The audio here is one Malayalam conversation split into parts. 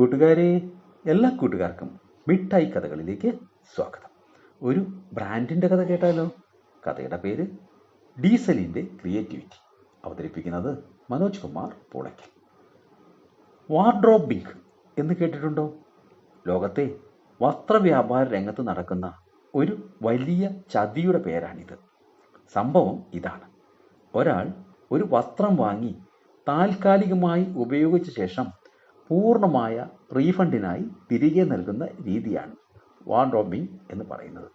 കൂട്ടുകാരെ എല്ലാ കൂട്ടുകാർക്കും മിഠായി കഥകളിലേക്ക് സ്വാഗതം. ഒരു ബ്രാൻഡിന്റെ കഥ കേട്ടാലോ? കഥയുടെ പേര് ഡീസലിന്റെ ക്രിയേറ്റിവിറ്റി. അവതരിപ്പിക്കുന്നത് മനോജ് കുമാർ പൂളയ്ക്കൽ. വാർഡ്രോബിംഗ് എന്ന് കേട്ടിട്ടുണ്ടോ? ലോകത്തെ വസ്ത്രവ്യാപാര രംഗത്ത് നടക്കുന്ന ഒരു വലിയ ചതിയുടെ പേരാണിത്. സംഭവം ഇതാണ്. ഒരാൾ ഒരു വസ്ത്രം വാങ്ങി താൽക്കാലികമായി ഉപയോഗിച്ച ശേഷം പൂർണമായ റീഫണ്ടിനായി തിരികെ നൽകുന്ന രീതിയാണ് വാർഡ്രോബിംഗ് എന്ന് പറയുന്നത്.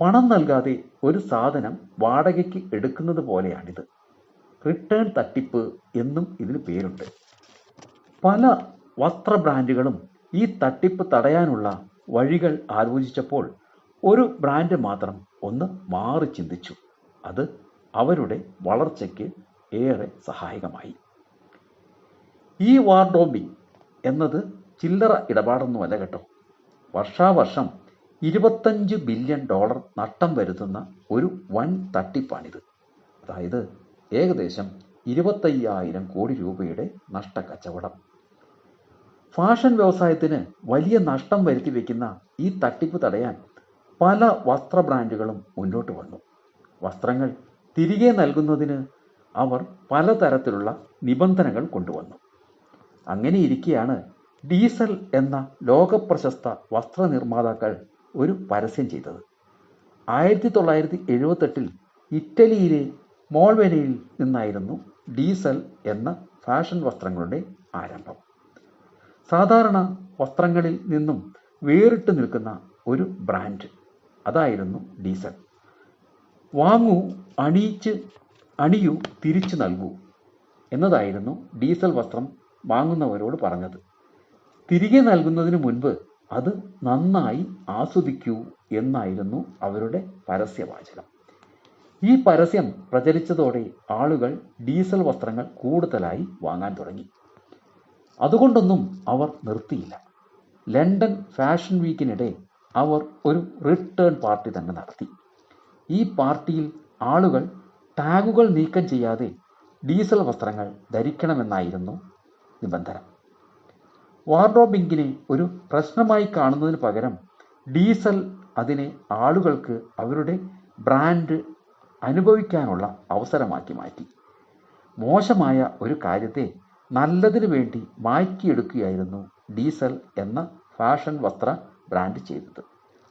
പണം നൽകാതെ ഒരു സാധനം വാടകയ്ക്ക് എടുക്കുന്നത് പോലെയാണിത്. റിട്ടേൺ തട്ടിപ്പ് എന്നും ഇതിന് പേരുണ്ട്. പല വസ്ത്ര ബ്രാൻഡുകളും ഈ തട്ടിപ്പ് തടയാനുള്ള വഴികൾ ആലോചിച്ചപ്പോൾ ഒരു ബ്രാൻഡ് മാത്രം ഒന്ന് മാറി ചിന്തിച്ചു. അത് അവരുടെ വളർച്ചയ്ക്ക് ഏറെ സഹായകമായി. ഈ വാർഡോബിംഗ് എന്നത് ചില്ലറ ഇടപാടൊന്നുമല്ല കേട്ടോ. വർഷാവർഷം ഇരുപത്തഞ്ച് ബില്യൺ ഡോളർ നഷ്ടം വരുത്തുന്ന ഒരു വൻ തട്ടിപ്പാണിത്. അതായത് ഏകദേശം ഇരുപത്തയ്യായിരം കോടി രൂപയുടെ നഷ്ടക്കച്ചവടം. ഫാഷൻ വ്യവസായത്തിന് വലിയ നഷ്ടം വരുത്തി വയ്ക്കുന്ന ഈ തട്ടിപ്പ് തടയാൻ പല വസ്ത്ര ബ്രാൻഡുകളും മുന്നോട്ട് വന്നു. വസ്ത്രങ്ങൾ തിരികെ നൽകുന്നതിന് അവർ പലതരത്തിലുള്ള നിബന്ധനകൾ കൊണ്ടുവന്നു. അങ്ങനെ ഇരിക്കെയാണ് ഡീസൽ എന്ന ലോകപ്രശസ്ത വസ്ത്രനിർമ്മാതാക്കൾ ഒരു പരസ്യം ചെയ്തത്. ആയിരത്തി തൊള്ളായിരത്തി എഴുപത്തെട്ടിൽ ഇറ്റലിയിലെ മോൾവെനയിൽ നിന്നായിരുന്നു ഡീസൽ എന്ന ഫാഷൻ വസ്ത്രങ്ങളുടെ ആരംഭം. സാധാരണ വസ്ത്രങ്ങളിൽ നിന്നും വേറിട്ട് നിൽക്കുന്ന ഒരു ബ്രാൻഡ് അതായിരുന്നു ഡീസൽ. വാങ്ങൂ അണിയിച്ച് അണിയൂ തിരിച്ചു നൽകൂ എന്നതായിരുന്നു ഡീസൽ വസ്ത്രം വാങ്ങുന്നവരോട് പറഞ്ഞത്. തിരികെ നൽകുന്നതിന് മുൻപ് അത് നന്നായി ആസ്വദിക്കൂ എന്നായിരുന്നു അവരുടെ പരസ്യവാചകം. ഈ പരസ്യം പ്രചരിച്ചതോടെ ആളുകൾ ഡീസൽ വസ്ത്രങ്ങൾ കൂടുതലായി വാങ്ങാൻ തുടങ്ങി. അതുകൊണ്ടൊന്നും അവർ നിർത്തിയില്ല. ലണ്ടൻ ഫാഷൻ വീക്കിനിടെ അവർ ഒരു റിട്ടേൺ പാർട്ടി തന്നെ നടത്തി. ഈ പാർട്ടിയിൽ ആളുകൾ ടാഗുകൾ നീക്കം ചെയ്യാതെ ഡീസൽ വസ്ത്രങ്ങൾ ധരിക്കണമെന്നായിരുന്നു നിബന്ധന. വാർഡ്രോബിങ്കിനെ ഒരു പ്രശ്നമായി കാണുന്നതിന് പകരം ഡീസൽ അതിനെ ആളുകൾക്ക് അവരുടെ ബ്രാൻഡ് അനുഭവിക്കാനുള്ള അവസരമാക്കി മാറ്റി. മോശമായ ഒരു കാര്യത്തെ നല്ലതിനു വേണ്ടി മാറ്റിയെടുക്കുകയായിരുന്നു ഡീസൽ എന്ന ഫാഷൻ വസ്ത്ര ബ്രാൻഡ് ചെയ്തത്.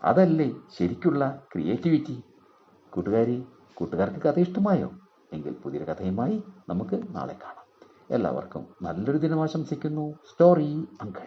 അതല്ലേ ശരിക്കുള്ള ക്രിയേറ്റിവിറ്റി? കൂട്ടുകാരി കൂട്ടുകാർക്ക് കഥ ഇഷ്ടമായോ? എങ്കിൽ പുതിയൊരു കഥയുമായി നമുക്ക് നാളെ കാണാം. എല്ലാവർക്കും നല്ലൊരു ദിനം ആശംസിക്കുന്നു. Story uncle